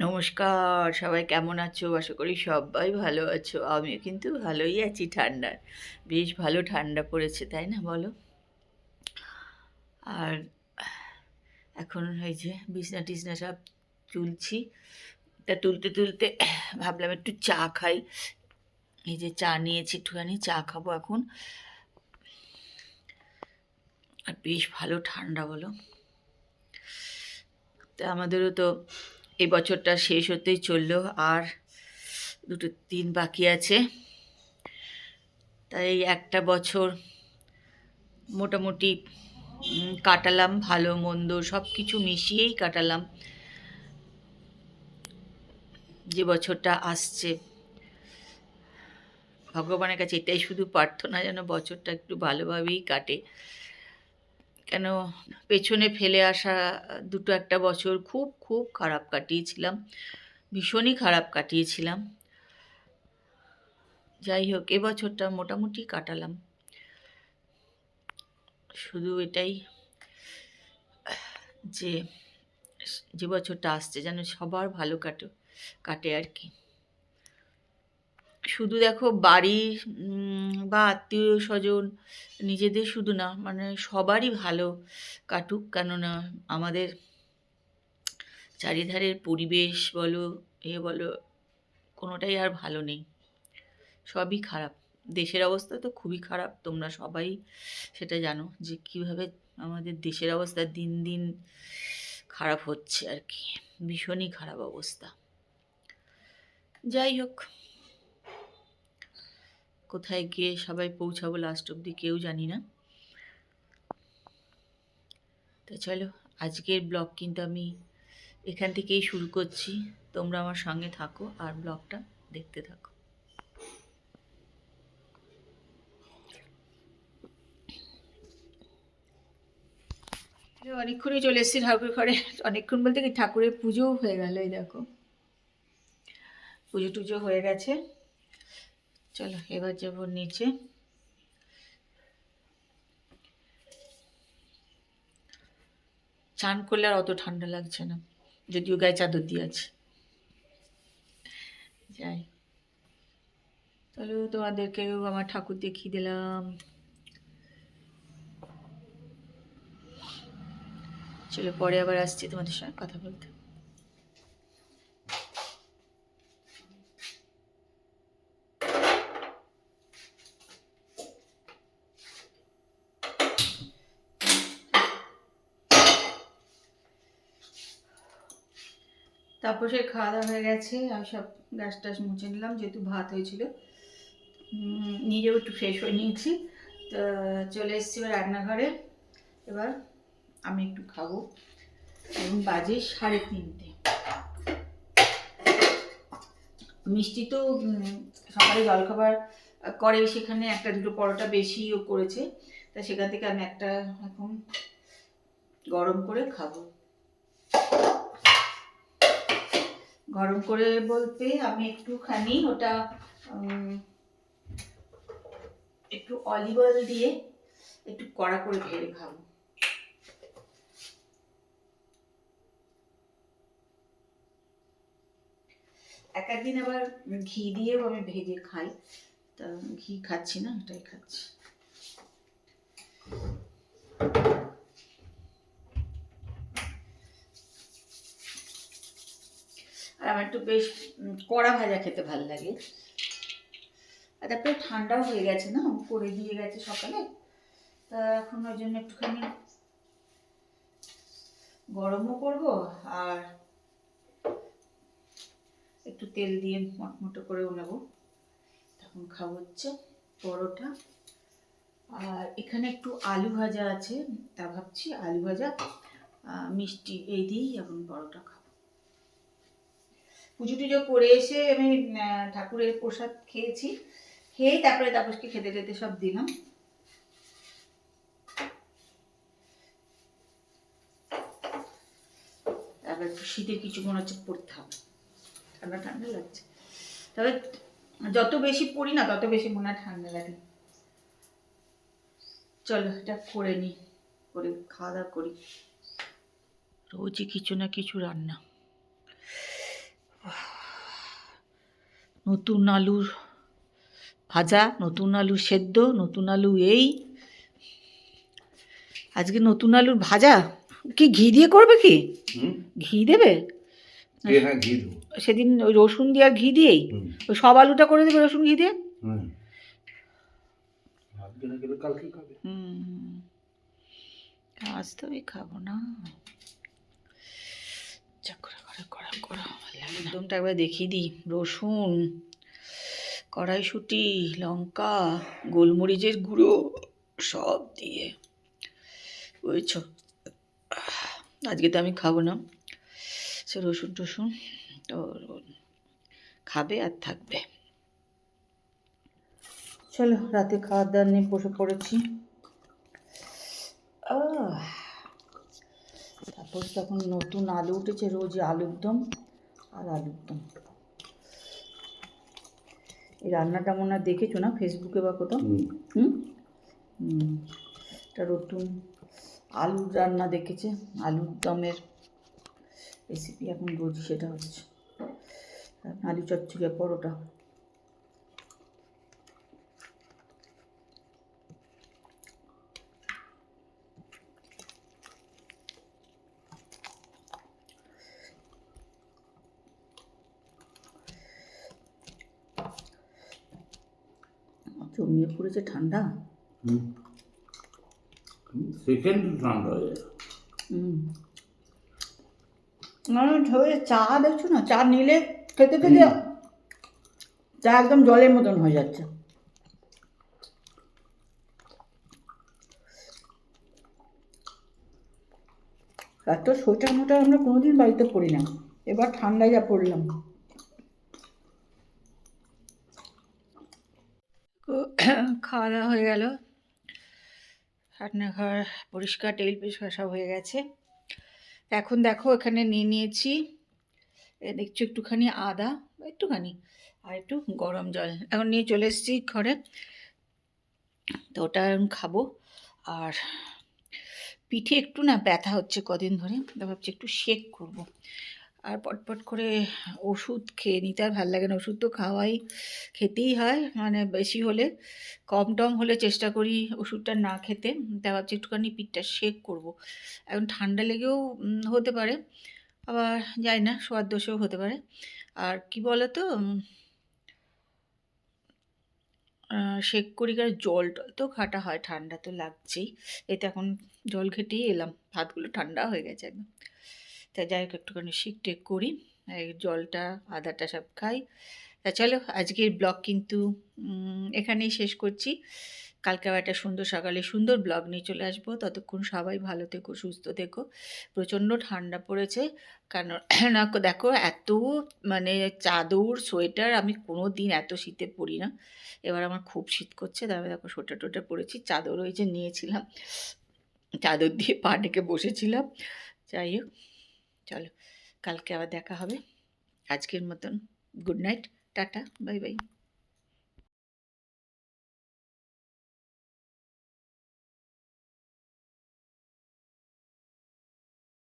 নমস্কার, সবাই কেমন আছো? আশা করি সবাই ভালো আছো। আমিও কিন্তু ভালোই আছি ঠান্ডার বেশ ভালো ঠান্ডা পড়েছে, তাই না বলো? আর এখন যে বিছনা টিছনা সব তুলছি। তা তুলতে তুলতে ভাবলাম একটু চা খাই। এই যে চা নিয়েছি, একটুখানি চা খাব এখন। আর বেশ ভালো ঠান্ডা বলো। তা আমাদেরও তো এই বছরটা শেষ হতেই চলল আর দুটো দিন বাকি আছে। তাই একটা বছর মোটামুটি কাটালাম, ভালো, মন্দ সব কিছু মিশিয়েই কাটালাম। যে বছরটা আসছে, ভগবানের কাছে এটাই শুধু প্রার্থনা যেন বছরটা একটু ভালোভাবেই কাটে। কেন পেছনে ফেলে আসা দুটো একটা বছর খুব খুব খারাপ কাটিয়েছিলাম, ভীষণই খারাপ কাটিয়েছিলাম। যাই হোক এবছরটা মোটামুটি কাটালাম। শুধু এটাই যে যে বছরটা আসছে যেন সবার ভালো কাটে কাটে আর কি। শুধু দেখো বাড়ি বা আত্মীয় স্বজন, নিজেদের শুধু না মানে সবারই ভালো কাটুক। কেননা আমাদের চারিধারের পরিবেশ বলো, এ বলো, কোনোটাই আর ভালো নেই। সবই খারাপ। দেশের অবস্থা তো খুবই খারাপ, তোমরা সবাই সেটা জানো যে কীভাবে আমাদের দেশের অবস্থা দিন দিন খারাপ হচ্ছে আর কি। ভীষণই খারাপ অবস্থা। যাই হোক। কোথায় গিয়ে সবাই পৌঁছাবো লাস্ট অবধি কেউ জানি না। তো চলো, আজকের ব্লগ কিন্তু আমি এখান থেকেই শুরু করছি। তোমরা আমার সঙ্গে থাকো আর ব্লগটা দেখতে থাকো। অনেকক্ষণই চলে এসেছি ঠাকুর ঘরে। অনেকক্ষণ বলতে কি ঠাকুরের পুজোও হয়ে গেল, এই দেখো। পুজো টুজো হয়ে গেছে। চলো, এবার যাব নিচে। চান করলে আর অত ঠান্ডা লাগছে না, যদিও গায়ে চাদর দিয়ে আছে। যাই। চলো তোমাদেরকেও আমার ঠাকুর দেখিয়ে দিলাম। চলো, পরে আবার আসছি তোমাদের সঙ্গে কথা বলতে। তারপর সে খাওয়া দাওয়া হয়ে গেছে আমি সব গ্যাস ট্যাস মুছে নিলাম, যেহেতু ভাত হয়েছিল। নিজেও একটু ফ্রেশ হয়ে নিয়েছি। তো চলে এসেছি এবার রান্নাঘরে। এবার আমি একটু খাব। এবং বাজে সাড়ে তিনটে। মিষ্টি তো সকালে জলখাবার করে সেখানে একটা দুটো পরোটা বেশিও করেছে। তা সেখান থেকে আমি একটা এখন গরম করে খাব। গরম করে বলতে আমি একটুখানি ওটা একটু অলিভ অয়েল দিয়ে একটু কড়া করে ভেজে খাব। এক একদিন আবার ঘি দিয়েও আমি ভেজে খাই। তা ঘি খাচ্ছি না এটাই খাচ্ছি। আর আমার একটু বেশ কড়া ভাজা খেতে ভালো লাগে। আর তারপরে ঠান্ডাও হয়ে গেছে না, করে দিয়ে গেছে সকালে। তা এখন ওই জন্য একটুখানি গরমও করব আর একটু তেল দিয়ে মটমটো করেও নেব তখন খাব হচ্ছে পরোটা। আর এখানে একটু আলু ভাজা আছে, তা ভাবছি আলু ভাজা মিষ্টি, এই দিয়েই এখন পরোটা খাব। পুজো টুজো করে এসে আমি ঠাকুরের প্রসাদ খেয়েছি। খেয়ে তারপরে তাপসকে খেতে টেতে সব দিলাম। তারপর শীতের কিছু মনে হচ্ছে পড়তে হবে। ঠান্ডা ঠান্ডা লাগছে। তবে যত বেশি পড়ি না, তত বেশি মনে হয় ঠান্ডা লাগে। চলো, এটা করে নিই করে খাওয়া দাওয়া করি। রোজই কিছু না কিছু রান্না। নতুন আলুর ভাজা নতুন আলু সেদ্ধ নতুন আলু এই। আজকে নতুন আলুর ভাজা? কি ঘি দিয়ে করবে কি? ঘি দেবে? হ্যাঁ ঘি দেবো। সেদিন ওই রসুন দিয়ে আর ঘি দিয়েই? ওই সব আলুটা করে দেবে রসুন ঘি দিয়ে? হুম। আজকে না গেলে কালকে খাবে। হুম। আজ তো আমি খাব না যা করে করে করা করা একদমটা একবার দেখিয়ে দিই। রসুন কড়াইশুঁটি লঙ্কা গোলমরিচের গুঁড়ো সব দিয়ে। বুঝছ আজকে তো আমি খাব না। সে রসুন টসুন তো খাবে আর থাকবে। চলো রাতে খাওয়ার দাওয়ার নিয়ে বসে পড়েছি। আহ, তারপর তখন নতুন আলু উঠেছে রোজ আলুর দম আর আলুর দম এই রান্নাটা মনে হয় দেখেছ না ফেসবুকে বা কোথাও? হুম। এটা নতুন আলুর রান্না দেখেছে আলুর দমের রেসিপি এখন রোজ সেটা হচ্ছে। আলু চচ্চড়ি পরোটা। পড়েছে ঠান্ডা? সেকেন্ড ঠান্ডা হয়ে যায় চা দেখছ না? চা নিলে খেতে খেতে চা একদম জলের মতন হয়ে যাচ্ছে। এত সোয়েটার মোটার আমরা কোনোদিন বাড়িতে পড়ি না। এবার ঠান্ডায় যা পড়লাম। খাওয়া দাওয়া হয়ে গেল। রান্নাঘর পরিষ্কার, টেবিল পরিষ্কার সব হয়ে গেছে। এখন দেখো, এখানে নিয়ে নিয়েছি দেখছ একটুখানি আদা, একটুখানি, আর একটু গরম জল। এখন নিয়ে চলে এসেছি ঘরে। তো ওটা এখন খাব। আর পিঠে একটু না ব্যথা হচ্ছে কদিন ধরে তো ভাবছি একটু শেক করব। আর পটপট করে ওষুধ খেয়ে নিতে আর ভালো লাগে না। ওষুধ তো খাওয়াই, খেতেই হয় মানে বেশি হলে, কম টম হলে চেষ্টা করি ওষুধটা না খেতে। তা ভাবছি একটুখানি পিঠটা শেক করব। এখন ঠান্ডা লেগেও হতে পারে, আবার জানি না সোয়ার দোষেও হতে পারে। আর কি বলো তো শেক করি কারণ জল টল তো ঘাটা হয়, ঠান্ডা তো লাগছেই। এতে এখন জল ঘেটেই এলাম। ভাতগুলো ঠান্ডা হয়ে গেছে একদম। তা যাই হোক একটুখানি শেক টেক করি জলটা, আদাটা সব খাই। তা চলো, আজকের ব্লগ কিন্তু এখানেই শেষ করছি। কালকে আবার একটা সুন্দর সকালে সুন্দর ব্লগ নিয়ে চলে আসব। ততক্ষণ সবাই ভালো থেকো, সুস্থ থেকো। প্রচণ্ড ঠান্ডা পড়েছে, কারণ না, দেখো, এত মানে চাদর, সোয়েটার আমি কোনো দিন এত শীতে পরি না। এবার আমার খুব শীত করছে, তারপরে দেখো সোয়েটার টোয়েটার পরেছি, চাদর ওই যে নিয়েছিলাম। চাদর দিয়ে পা ডেকে বসেছিলাম। যাই হোক। চলো কালকে আবার দেখা হবে। আজকের মতন good night tata bye bye